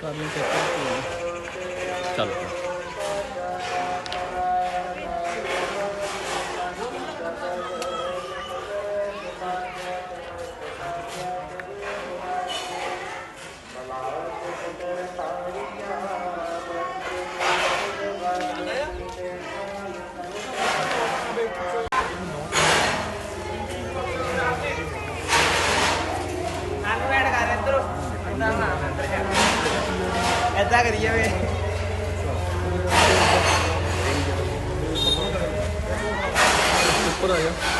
ਕਰ ਲਈ ਚੱਕ ਚੱਲ। ਐਦਾਂ ਕਰੀ ਜਾਵੇ ਉੱਪਰ ਆ ਜਾ।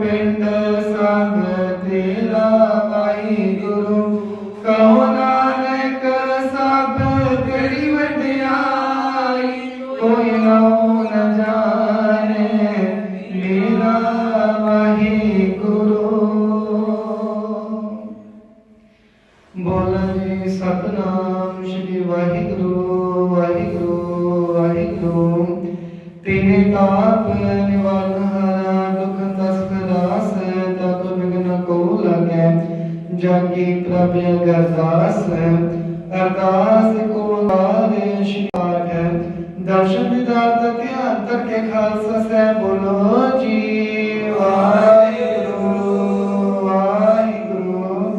ਪਿੰਡ ਸੰਗ ਅਰਦਾਸ ਅਰਦਾਸ ਕੋ ਤਾਰੇ ਸ਼ਿਕਾਰ ਹੈ ਦਰਸ਼ਨ ਦਿਦਾਰ ਦਾ ਧਿਆਨ ਕਰਕੇ ਖਾਲਸਾ ਸਾਹਿਬ ਬੋਲੋ ਜੀ। ਵਾਹਿਗੁਰੂ ਵਾਹਿਗੁਰੂ।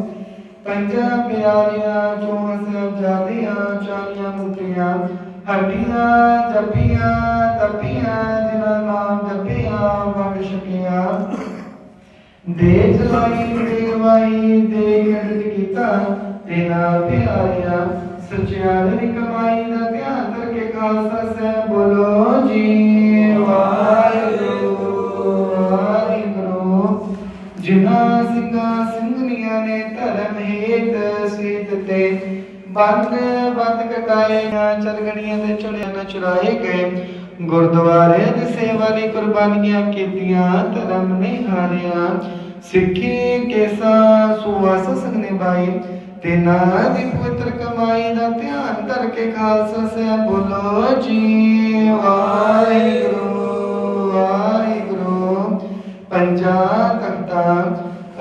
ਪੰਜਾਂ ਪਿਆਰੀਆਂ ਚੋਂ ਸਾਹਿਬਜ਼ਾਦੀਆਂ, ਚਾਲੀਆਂ ਮੁਕਤੀਆਂ, ਹੱਡੀਆਂ ਜੱਪੀਆਂ, ਤਪੀਆਂ, ਜਿਨ੍ਹਾਂ ਨਾਮ ਜਪਿਆ, ਵੰਡ ਛਕੀਆਂ। ਦੇ ਚਲਾਈ ਦੇ ਗਵਾਈ ਦੇ ਖੰਡ ਕੀਤਾ। ਤੇਰਾ ਪਿਆਰਿਆ ਸਚਿਆਰ ਦੀ ਕਮਾਈ ਦਾ ਧਿਆਨ ਕਰਕੇ ਖਾਲਸਾ ਸਾਹਿਬ ਬੋਲੋ ਜੀ, ਵਾਹਿਗੁਰੂ ਵਾਹਿਗੁਰੂ। ਜਿਨ੍ਹਾਂ ਸਿੰਘਾਂ ਸਿੰਘਣੀਆਂ ਨੇ ਧਰਮ ਹੇਤ ਸੀਤ ਤੇ ਬੰਦ ਬੰਦ ਕਟਾਏ ਚਰਗੜੀਆਂ ਦੇ ਚੜਿਆ ਨਾ ਚੁਰਾਏ ਗਏ। ਗੁਰਦੁਆਰੇ ਦੀ ਸੇਵਾ ਲਈ ਕੁਰਬਾਨੀਆਂ ਕੀਤੀਆਂ, ਧਰਮ ਨੇ ਹਾਰਿਆ। ਸਿੱਖੀ ਕੇਸਾ ਸੁਵਾਸ ਸੰਗ ਨਿਭਾਈ ਤੇ ਦੀ ਪਵਿੱਤਰ ਕਮਾਈ ਦਾ ਧਿਆਨ ਧਰ ਕੇ ਖਾਲਸਾ ਸੇ ਬੋਲੋ ਜੀ। ਵਾਹਿਗੁਰੂ ਵਾਹਿਗੁਰੂ। ਪੰਜਾ ਤਖਤਾਂ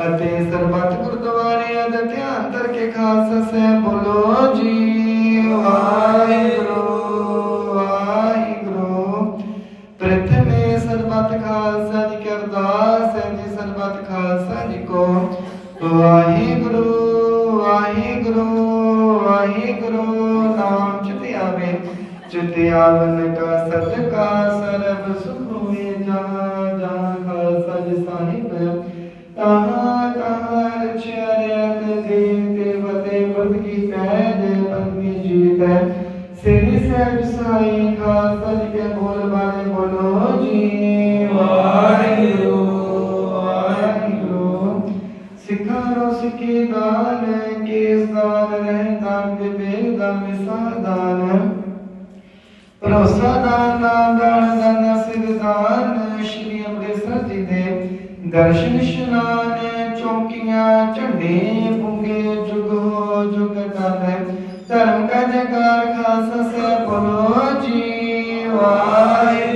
ਅਤੇ ਸਰਬੱਤ ਗੁਰਦੁਆਰਿਆਂ ਦਾ ਧਿਆਨ ਧਰ ਕੇ ਖਾਲਸਾ ਸੇ ਬੋਲੋ ਜੀ। ਵਾਹਿਗੁਰੂ ਵਾਹਿਗੁਰੂ। ਪ੍ਰਥਮੇ ਸਰਬੱਤ ਖਾਲਸਾ ਜੀ ਕੀ ਅਰਦਾਸ ਜੀ ਸਰਬੱਤ ਖਾਲਸਾ ਜੀ ਕੋ। ਵਾਹਿਗੁਰੂ। ਚਿਤ ਆਵਨ ਕਾ ਸਦਕਾ ਸਰਬ ਸੁਖ ਹੋਏ ਜਹਾਂ ਜਹਾਂ ਖਾਲਸਾ ਜੀ ਸਾਹਿਬ। ਤਹਾਂ ਤਹਾਂ ਰਚਿਆਰਿਆਤ ਦੇਵ ਤੇ ਫਤਿਹ ਪ੍ਰਭ ਕੀ ਪੈਜ ਪਦਮੀ ਜੀਤ ਸ੍ਰੀ ਸਹਿਜ ਸਾਈ ਖਾਲਸਾ ਜੀ ਕੇ ਬੋਲ ਬਾਣੇ ਬੋਲੋ ਜੀ। ਵਾਹਿਗੁਰੂ ਵਾਹਿਗੁਰੂ। ਸਿੱਖਾਂ ਰੋ ਸਿੱਖੀ ਦਾਨ ਕੇਸ ਦਾਨ ਰਹਿ ਦਾਨ ਵਿਵੇਕ ਦਾਨ ਵਿਸਾਰ ਦਾਨ। ਭਰੋਸਾ ਦਾਨ ਨਾਮ ਦਾਨ ਦਾਨ ਸਿਰ ਸ਼੍ਰੀ ਅੰਮ੍ਰਿਤਸਰ ਜੀ ਦੇ ਦਰਸ਼ਨ ਇਸ਼ਨਾਨ ਚੌਂਕੀਆਂ, ਝੰਡੇ ਪੁੰਗੇ, ਜੁਗ ਹੋ ਜੁਗ ਦਾਨ ਧਰਮ ਕਾ ਜਕਾਰ ਖਾਲਸਾ ਸੇ ਬੋਲੋ ਜੀ ਵਾਹਿਗੁਰੂ।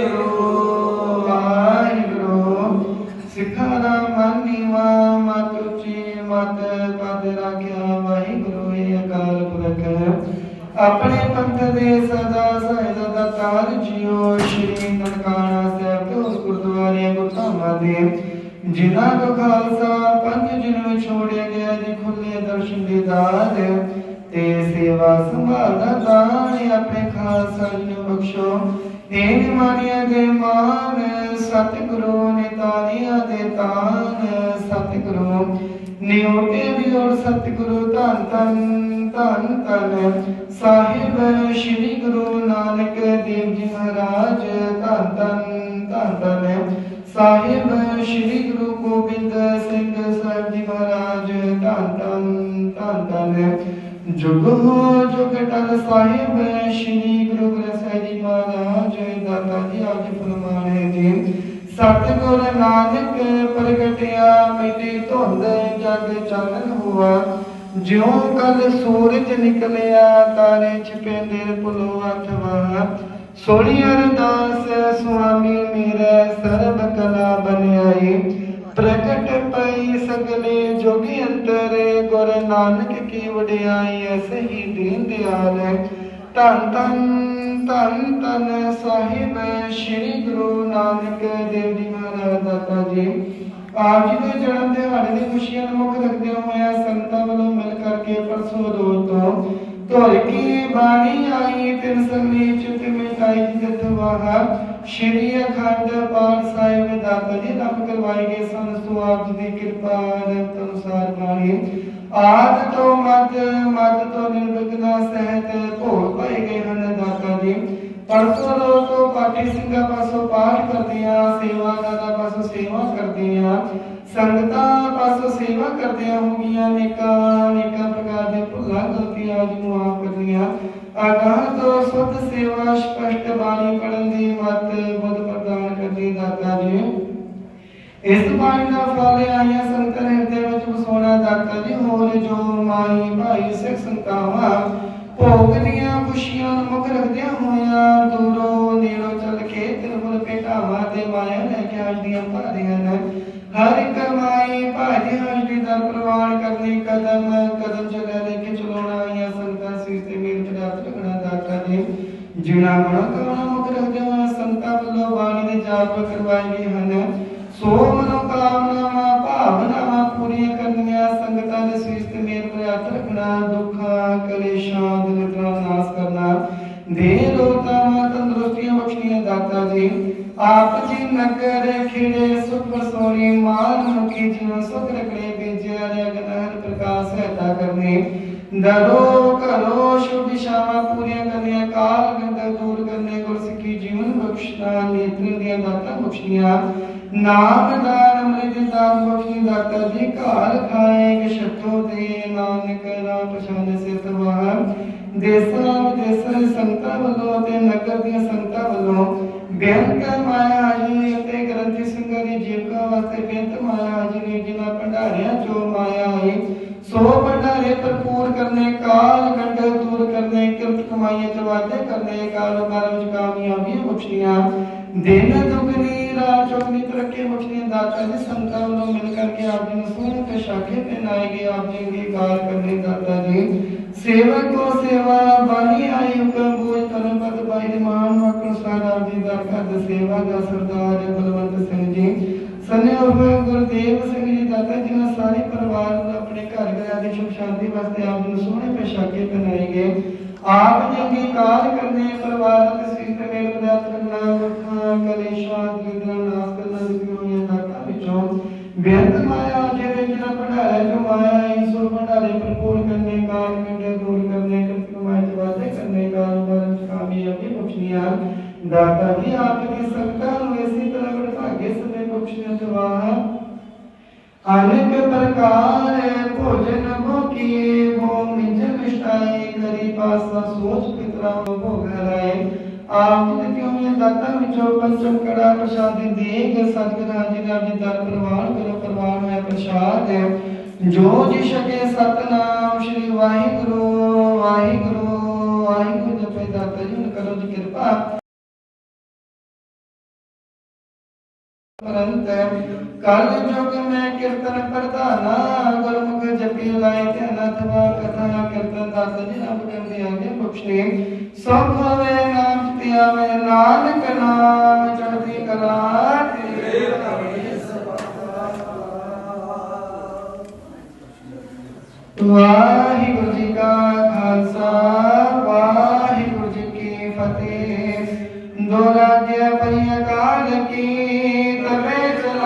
ਖੁੱਲੇ ਤੇ ਸੇਵਾ ਸੰਭਾਲ ਦਾ ਆਪਣੇ ਖਾਲਸਾ ਨੂੰ ਬਖਸ਼ੋ। ਇਹ ਨਿਮਾਨੀਆਂ ਦੇ ਮਾਨ ਸਤਿਗੁਰੂ ਨੇ ਤਾਲੀਆਂ ਦੇ ਤਾਨ ਸਤਿਗੁਰੂ ਨਿਉਟੇ ਵੀ ਔਰ ਸਤਿਗੁਰੂ ਧੰਨ ਧੰਨ ਧੰਨ ਧੰਨ। ਸਾਹਿਬ ਸ੍ਰੀ ਗੁਰੂ ਨਾਨਕ ਦੇਵ ਜੀ ਮਹਾਰਾਜ, ਧੰਨ ਧੰਨ ਧੰਨ ਧੰਨ। ਸਾਹਿਬ ਸ੍ਰੀ ਗੁਰੂ ਗੋਬਿੰਦ ਸਿੰਘ ਸਾਹਿਬ ਜੀ ਮਹਾਰਾਜ, ਧੰਨ ਧੰਨ। ਧੰਨ ਧੰਨ ਜੁਗ ਜੁਗ ਟਲ ਸਾਹਿਬ ਸ੍ਰੀ ਗੁਰੂ ਗ੍ਰੰਥ ਸਾਹਿਬ ਜੀ ਮਹਾਰਾਜ ਦਾਤਾ ਜੀ ਆਪ ਜੀ ਜੀ ਸਤਿਗੁਰ ਨਾਨਕ ਪ੍ਰਗਟਿਆ, ਮਿਟੀ ਧੁੰਦ ਜਗ ਚਾਨਣ ਹੁਆ। ਜਿਉ ਕਲ ਸੂਰਜ ਨਿਕਲਿਆ, ਤਾਰੇ ਛਿਪੇ ਨਿਰ ਪੁਲੋ ਅਥਵਾ। ਸੋਹਣੀ ਅਰਦਾਸ ਸੁਆਮੀ ਮੇਰਾ ਸਰਬ ਕਲਾ ਬਨਿਆਈ ਪ੍ਰਗਟ ਪਈ ਸਗਲੇ ਜੋਗੀ ਅੰਤਰੇ, ਗੁਰ ਨਾਨਕ ਕੀ ਵਡਿਆਈ, ਐਸੇ ਹੀ ਦੀਨ ਦਿਆਲ ਧੰਨ ਧੰਨ ਧੰਨ ਧੰਨ ਸਾਹਿਬ ਸ੍ਰੀ ਗੁਰੂ ਨਾਨਕ ਦੇਵ ਜੀ ਮਹਾਰਾਜ ਦਾਤਾ ਜੀ। ਆਪ ਜੀ ਦੇ ਜਨਮ ਦਿਹਾੜੇ ਦੀ ਖੁਸ਼ੀਆਂ ਨੂੰ ਮੁੱਖ ਰੱਖਦੇ ਹੋਇਆ ਸੰਤਾਂ ਵੱਲੋਂ ਮਿਲ ਕਰਕੇ ਪਰਸੋਂ ਰੋਜ਼ ਤੋਂ ਧੁਰ ਕੀ ਬਾਣੀ ਆਈ, ਤਿਨ ਸੰਨੀ ਚੁਤ ਮਿਟਾਈ ਜਿਤ ਵਾਹ। ਸ਼੍ਰੀ ਅਖੰਡ ਪਾਠ ਸਾਹਿਬ ਦਾਤਾ ਜੀ ਨਾਮ ਕਰਵਾਏ ਗਏ ਸਨ ਸੋ ਆਪ ਜੀ ਦੀ ਕਿਰਪਾ ਰਤ ਅਨੁਸਾਰ ਬਾਣੀ ਆਦ ਤੋਂ ਮਦ ਮਦ ਤੋਂ ਨਿਰਵਿਘਨਾ ਸਹਿਤ ਭੋਗ ਪਾਏ ਗਏ ਹਨ ਦਾਤਾ ਜੀ। ਪਰਸੋਂ ਰੋਜ਼ ਪਾਠੀ ਸਿੰਘਾਂ ਪਾਸੋਂ ਪਾਠ ਕਰਦੀਆਂ ਸੇਵਾਦਾਰਾਂ ਪਾਸੋਂ ਸੇਵਾ ਕਰਦੀਆਂ। ਸੰਗਤਾਂ ਪਾਸੋਂ ਸੇਵਾ ਕਰਦਿਆਂ ਹੋਗੀਆਂ ਨੇਕਾਂ ਨੇਕਾਂ ਪ੍ਰਕਾਰ ਦੇ ਭੁੱਲਾਂ, ਗਲਤੀਆਂ ਅੱਜ ਨੂੰ ਆਪ ਕਰਨੀਆਂ ਆਗਾਹ ਤੋਂ ਸੁਧ ਸੇਵਾ ਸਪਸ਼ਟ ਬਾਣੀ ਪੜਨ ਦੀ ਮਤ ਬੁੱਧ ਪ੍ਰਦਾਨ ਕਰਦੀ ਦਾਤਾ ਜੀ। ਇਸ ਬਾਣੀ ਦਾ ਫਲ ਆਈਆਂ ਸੰਤਨ ਹਿਰਦੇ ਵਿੱਚ ਵਸੋਣਾ ਦਾਤਾ ਜੀ। ਹੋਰ ਜੋ ਮਾਈ ਭਾਈ ਸਿੱਖ ਸੰਤਾਵਾਂ ਭੋਗ ਦੀਆਂ ਖੁਸ਼ੀਆਂ ਨੂੰ ਮੁੱਖ ਰੱਖਦਿਆਂ ਹੋਇਆਂ ਦੂਰੋਂ ਨੇੜੋਂ ਚੱਲ ਕੇ ਤਿਰਮੁਲ ਭੇਟਾਵਾਂ ਤੇ ਮਾਇਆ ਲੈ ਕੇ ਆਜਦੀਆਂ ਭਾਰੀਆਂ ਨੇ। ਹਰ ਇੱਕ ਭਾਜੀ ਹਜਦੀ ਦਾ ਪ੍ਰਵਾਨ ਕਰਨੀ, ਕਦਮ ਕਦਮ ਚਲਾ ਲੈ ਕੇ ਚਲਾਉਣਾ ਆਈਆਂ ਸੰਤਾਂ ਸੀਸ ਤੇ ਮੇਰ ਚੜਾ ਰੱਖਣਾ ਦਾਤਾ ਜੀ ਜਿਨਾ ਮਨ ਕਰਨਾ ਮੁੱਖ ਰੱਖਦੇ ਹੋਏ ਸੰਤਾਂ ਵੱਲੋਂ ਬਾਣੀ ਦੇ ਜਾਪ ਕਰਵਾਏ ਗਏ ਹਨ। ਸੋ ਮਨੋ ਕਾਮਨਾਵਾਂ ਭਾਵਨਾਵਾਂ ਪੂਰੀਆਂ ਕਰਨੀਆਂ, ਸੰਗਤਾਂ ਦੇ ਸੀਸ ਤੇ ਮੇਰ ਪ੍ਰਿਆਤ ਰੱਖਣਾ ਦੁੱਖਾਂ, ਕਲੇਸ਼ਾਂ ਦਲਿਦਰਾਂ ਦਾ ਨਾਸ ਕਰਨਾ। ਦੇ ਲੋਤਾਂ ਤੰਦਰੁਸਤੀਆਂ ਬਖਸ਼ਣੀਆਂ ਦਾਤਾ ਜੀ ਆਪ ਜੀ ਨਗਰ ਖਿੜੇ ਸੁਖ ਵਸੋਣੀ ਮਾਨ ਮੁਖੀ ਜੀਵਨ ਸੁਖ ਰਖੜੇ ਬੀਜਿਆ ਰਿਆ ਗਨਹਰ ਪ੍ਰਕਾਸ਼ ਸਹਾਇਤਾ ਕਰਨੀ ਦਰੋ ਕਰੋ ਸ਼ੁਭ ਦਿਸ਼ਾਵਾਂ ਪੂਰੀਆਂ ਕਰਨੀਆਂ ਕਾਲ ਗੰਗਾ ਦੂਰ ਕਰਨੇ ਗੁਰ ਸਿੱਖੀ ਜੀਵਨ ਬਖਸ਼ਣਾ ਨੇਤਰਾਂ ਦੀਆਂ ਦਾਤਾਂ ਬਖਸ਼ਣੀਆਂ ਨਾਮ ਦਾਨ ਅੰਮ੍ਰਿਤ ਦਾਨ ਬਖਸ਼ੀ ਦਾਤਾ ਜੀ ਘਾਲ ਖਾਏ ਕਿ ਛੱਤੋ ਦੇ ਨਾਨਕ ਰਾਮ ਪਛਾਨ ਸੇ ਤਵਾਹ ਦੇਸਾਂ ਵਿਦੇਸਾਂ ਦੇ ਸੰਤਾਂ ਵੱਲੋਂ ਅਤੇ ਨਗਰ ਦੀਆਂ ਸੰਤਾਂ ਵੱਲੋਂ ਬੇਅੰਤ ਮਾਇਆ ਜੀ ਅਤੇ ਗ੍ਰੰਥੀ ਸਿੰਘਾਂ ਦੀ ਜੀਵਕਾ ਵਾਸਤੇ ਬੇਅੰਤ ਮਾਇਆ ਜੀ ਨੇ, ਜਿਨ੍ਹਾਂ ਭੰਡਾਰਿਆਂ ਚੋਂ ਮਾਇਆ ਆਈ ਸੋ ਭੰਡਾਰੇ ਭਰਪੂਰ ਕਰਨੇ, ਕਾਲ ਕੰਡੇ ਦੂਰ ਕਰਨੇ, ਕਿਰਤ ਕਮਾਈਆਂ ਚ ਵਾਧੇ ਕਰਨੇ ਕਾਰੋਬਾਰ ਵਿੱਚ ਕਾਮਯਾਬੀਆਂ ਬਖਸ਼ੀਆਂ ਦਿਨ ਦੁਗਨੀ ਰਾਤ ਚੌਗਨੀ ਤਰੱਕੀ ਬਖਸ਼ੀਆਂ ਦਾਤਾ ਜੀ ਸੰਤਾਂ ਵੱਲੋਂ ਮਿਲ ਕਰਕੇ ਆਪ ਜੀ ਨੂੰ ਸੋਹਣੇ ਤੇ ਸ਼ਾਖੇ ਪਹਿਨਾਏ ਗਏ। ਆਪ ਜੀ ਦੀ ਕਾਰ ਕਰਨੇ ਦਾਤਾ ਜੀ। ਸੇਵਕ ਕੋ ਸੇਵਾ ਬਾਣੀ ਆਈ ਹੁਕਮ ਬੋਝ ਧਰਮ ਪਦ ਬਾਈ ਦੇ ਮਹਾਨ ਮਕਰ ਸਾਰਾ ਜੀ ਦਾ ਘਰ ਸੇਵਾ ਦਾ ਸਰਦਾਰ ਬਲਵੰਤ ਸਿੰਘ ਜੀ। ਸਨਿਓ ਗੁਰਦੇਵ ਸਿੰਘ ਜੀ ਦਾਤਾ ਜੀ ਨੇ ਸਾਰੇ ਪਰਿਵਾਰ ਨੂੰ ਆਪਣੇ ਘਰ ਘਰਾਂ ਦੀ ਸੁਖ ਸ਼ਾਂਤੀ ਵਾਸਤੇ ਆਪ ਜੀ ਨੂੰ ਸੋਹਣੇ ਪੋਸ਼ਾਕੇ ਪਹਿਨਾਏ ਗਏ। ਆਪ ਜੀ ਦੀ ਕਾਰ ਕਰਨੇ ਪਰਿਵਾਰ ਅਤੇ ਸਿੱਖ ਮੇਲ ਪਦਾਰਥ ਕਰਨਾ ਵਖਾਂ ਕਲੇਸ਼ਾਂ ਜਿੰਨਾ ਨਾਸ ਕਰਨਾ ਦੁਖੀ ਹੋਈਆਂ ਦਾਤਾ ਵਿੱਚੋਂ ਬੇਅੰਤ ਮਾਇਆ ਜਿਹੜੇ ਜਿਹਨਾਂ ਭੰਡਾਰੇ ਜੋ ਮਾਇਆ ਈਸ਼ਵਰ ਭੰਡਾਰੇ ਭਰਪੂਰ ਕਰਨੇ ਕਾਲ ਕੰਡੇ ਦੂਰ ਕਰਨੇ ਕਿਰਤ ਕਮਾਈ ਚ ਵਾਧੇ ਕਰਨੇ ਕਾਰੋਬਾਰ ਵਿੱਚ ਕਾਮਯਾਬੀ ਬਖਸ਼ੀਆਂ ਦਾਤਾ ਜੀ ਆਪ ਦੀ ਸੰਗਤਾਂ ਨੂੰ ਇਸੇ ਤਰ੍ਹਾਂ ਵਡਭਾਗੇ ਸਮੇਂ ਬਖਸ਼ੀਆਂ ਦਵਾਹ ਅਨੇਕ ਪ੍ਰਕਾਰ ਭੋਜਨ ਭੋਗੀ ਭੋ ਮਿੰਜ ਮਿਸ਼ਟਾਈ ਕਰੀ ਪਾਸਾ ਸੋਚ ਪਿਤਰਾ ਭੋਗ ਹਰਾਏ ਆਪ ਜੀ ਕਿਉਂ ਇਹ ਦਾਤਾ ਵਿੱਚੋਂ ਪੰਚਮ ਕੜਾ ਪ੍ਰਸ਼ਾਦਿ ਦੇਗ ਸਤਿਗੁਰਾਂ ਜੀ ਦਾ ਜੀ ਦਰ ਪ੍ਰਵਾਨ ਕਰੋ, ਪ੍ਰਵਾਨ ਹੈ ਪ੍ਰਸ਼ਾਦ। ਜੋ ਜੀ ਸਕੇ ਸਤਨਾਮ ਸ਼੍ਰੀ ਵਾਹਿਗੁਰੂ ਵਾਹਿਗੁਰੂ ਵਾਹਿਗੁਰੂ ਜਪੇ ਦਾਤਾ ਜੀ ਕਰੋ ਜੀ ਕਿਰਪਾ। ਕਲ ਜੁਗ ਮੈਂ ਕੀਰਤਨ ਪ੍ਰਧਾਨਾ, ਗੁਰਮੁਖ ਜਪੀ ਲਾਇ ਧਿਆਨ ਅਥਵਾ ਕਥਾ, ਕੀਰਤਨ ਦਾਸ ਜੀ ਰੱਬ ਕਹਿੰਦੇ ਆਗੇ ਬਖਸ਼ੇ ਸੁਖ ਹੋਵੇ ਨਾਮ ਜਿਤੇ ਆਵੇ ਨਾਨਕ ਨਾਮ ਚੜ੍ਹਦੀ ਕਲਾ ਤੇਰੇ ਵਾਹਿਗੁਰੂ ਜੀ ਕਾ ਖਾਲਸਾ, ਵਾਹਿਗੁਰੂ ਜੀ ਕੀ ਫਤਿਹ। ਦੋ ਰਾਜਿਆ ਪਈਆਂ ਕਾਲ ਕੀ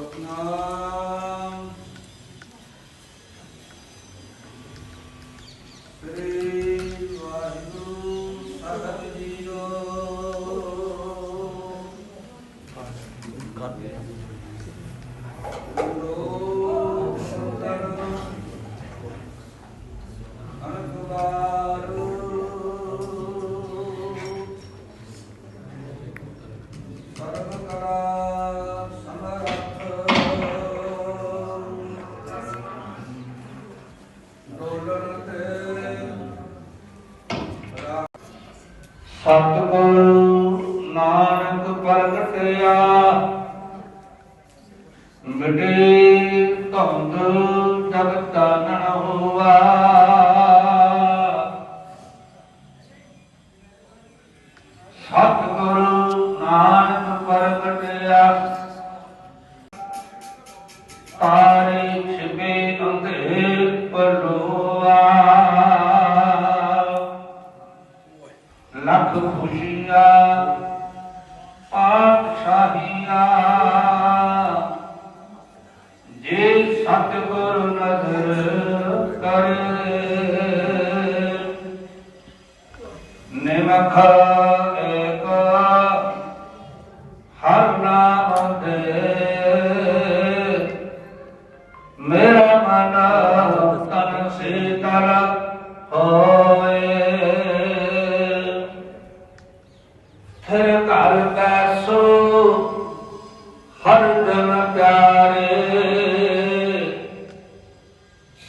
ਸਤਨਾਮ ਸਤਿਗੁਰ ਨਾਨਕ ਪ੍ਰਗਟਿਆ ਮਿਟੇ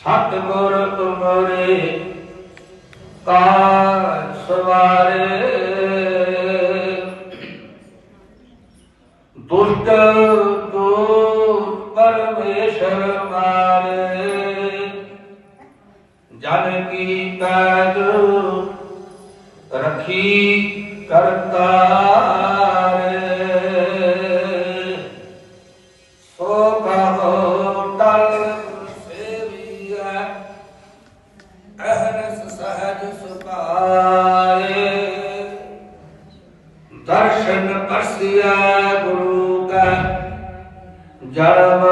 ਸਤਿਗੁਰ ਤੁਮਰੇ ਕਾਰ ਸਵਾਰੇ। ਦੁਸ਼ਟ ਦੂਰ ਪਰਮੇਸ਼ਰ ਮਾਰੇ ਜਨ ਕੀ ਪੈਜ ਰਖੀ ਕਰਤਾਰੇ ਦਰਸ਼ਨ ਗੁਰੂ ਕਾ। ਜਨਮ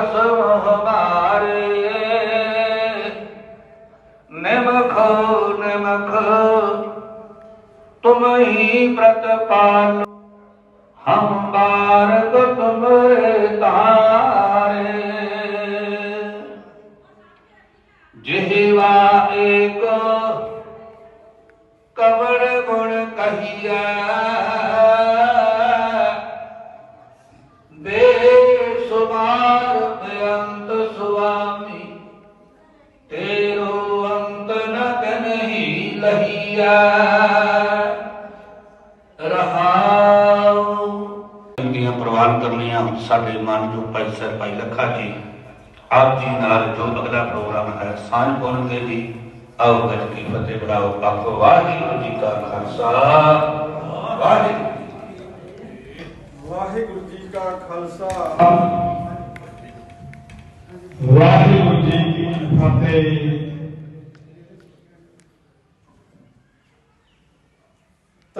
ਨਾਇਕ ਖਸਮ ਹਮਾਰੇ ਨਿਮਖ ਨਿਮਖ ਤੁਮ ਹੀ ਪ੍ਰਤਪਾਲ। ਹਮ ਬਾਰਕ ਤੁਮਰੇ ਪ੍ਰਵਾਨ ਕਰਨੀਆਂ ਸਾਡੇ ਮਨ ਜੋ ਭਾਈ ਸਰ ਭਾਈ ਲੱਖਾ ਜੀ। ਆਪ ਜੀ ਨਾਲ ਜੋ ਅਗਲਾ ਪ੍ਰੋਗਰਾਮ ਹੈ ਸਾਂਝ ਪਾਉਣਗੇ ਜੀ ਆਓ ਗੱਜ ਕੀ ਫਤਿਹ ਬੜਾਓ ਪਾਕ ਵਾਹਿਗੁਰੂ ਜੀ ਕਾ ਖਾਲਸਾ। ਵਾਹਿਗੁਰੂ ਵਾਹਿਗੁਰੂ ਜੀ ਕਾ ਖਾਲਸਾ। ਵਾਹਿਗੁਰੂ ਜੀ ਕੀ ਫਤਿਹ।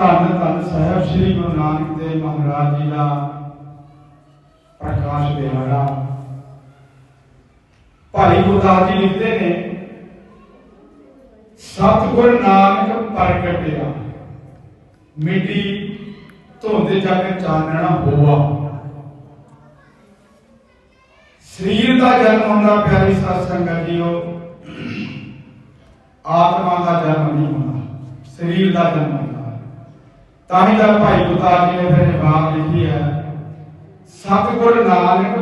ਧੰਨ ਧੰਨ ਸਾਹਿਬ ਸ੍ਰੀ ਗੁਰੂ ਨਾਨਕ ਦੇਵ ਮਹਾਰਾਜ ਜੀ ਦਾ ਪ੍ਰਕਾਸ਼ ਦਿਹਾੜਾ। ਭਾਈ ਗੁਰਦਾਸ ਜੀ ਲਿਖਦੇ ਨੇ, ਸਤਿਗੁਰ ਨਾਨਕ ਪ੍ਰਗਟਿਆ, ਮਿੱਟੀ ਧੁੰਦ ਜਗ ਚਾਨਣਾ ਹੋਆ। ਸਰੀਰ ਦਾ ਜਨਮ ਹੁੰਦਾ ਪਿਆਰੀ ਸਾਧ ਸੰਗਤ ਜੀਓ, ਆਤਮਾ ਦਾ ਜਨਮ ਨਹੀਂ ਹੁੰਦਾ, ਸਰੀਰ ਦਾ ਜਨਮ ਤਾਂ ਹੀ ਤਾਂ ਭਾਈ ਗੁਰਦਾਸ ਜੀ ਨੇ ਫਿਰ ਇਹ ਬਾਤ ਲਿਖੀ ਹੈ ਸਤਿਗੁਰ ਨਾਨਕ